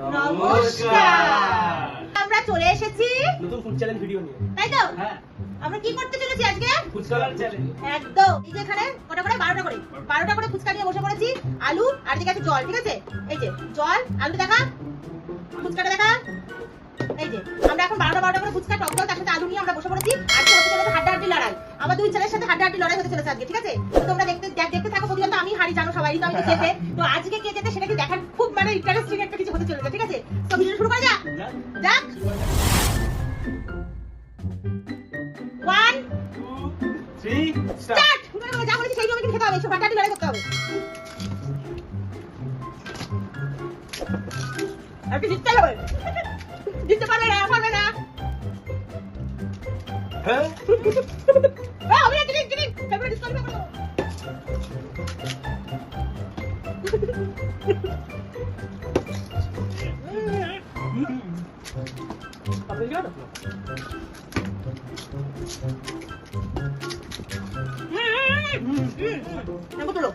নমস্কার। আমরা চলে এসেছি। নতুন ফুড চ্যালেঞ্জ ভিডিও নিয়ে। তাই তো? হ্যাঁ। আমরা কি করতে চলেছি আজকে? ফুচকালার চ্যালেঞ্জ একদম। এই যে এখানে কটা করে বারোটা করে। বারোটা করে ফুচকা নিয়ে বসে পড়েছি। আলু আর দিকে আছে জল ঠিক আছে? এই যে জল আলু দেখা। ফুচকাটা দেখা। এই যে আমরা এখন বারোটা বারোটা করে ফুচকা টক তার সাথে আলু নিয়ে আমরা বসে পড়েছি। আজকে হতে চলেছে হাড্ডাহাড্ডি লড়াই। আমার দুই ছেলের সাথে হাড্ডাহাড্ডি লড়াই হতে চলেছে আজকে ঠিক আছে? তো তোমরা দেখতে দেখতে থাকো প্রতিদিন আমি হারি জানো সবাই তো আমি তো জেতে। তো আজকে কে জেতে সেটা কি দেখার খুব মানে ইন্টারেস্টিং একটা কিছু শুরু করা যাক। যাক ওয়ান থ্রি স্টার্ট যা বলেছি সেই নিয়মে খেতে হবে সব হাড্ডাহাড্ডি লড়াই করতে হবে। আর জিততে হবে। জিততে পারবে না পারবে না। হ্যাঁ? আপনি কি জানেন দেখো তোলো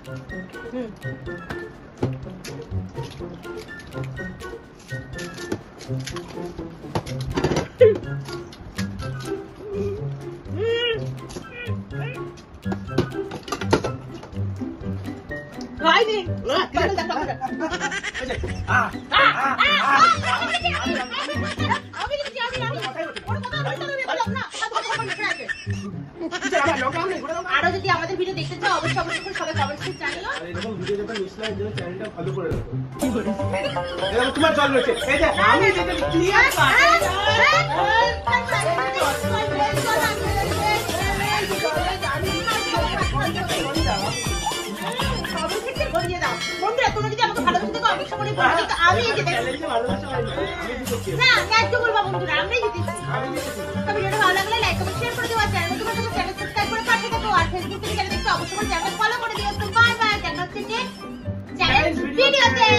দাও আরও যদি আমাদের ভিডিও দেখতে চাও অবশ্যই অবশ্যই সবাই কমেন্ট করে জানিও আর এরকম ভিডিও যখন মিস না জন্য চ্যানেলটা ফলো করে রাখো এরকম তোমার জল রয়েছে এই যে আমি যেটা ক্লিয়ার বন্ধুরা দেখো আমি তো আমি এই যে দেখো। চ্যালেঞ্জে ভালোবাসা না আমি জিতেছি না ন্যায্য বলবা বন্ধুরা আমরাই জিতেছি। তো ভিডিওটা ভালো লাগলে লাইক কমেন্ট শেয়ার করে দিও আর চ্যানেল তোমার সাথে চ্যানেল সাবস্ক্রাইব করে পাশে থাকো আর ফেসবুক থেকে যারা দেখছ অবশ্যই করে চ্যানেল ফলো করে দিও। তো বাই বাই দেখা হচ্ছে যে চ্যানেল ভিডিওতে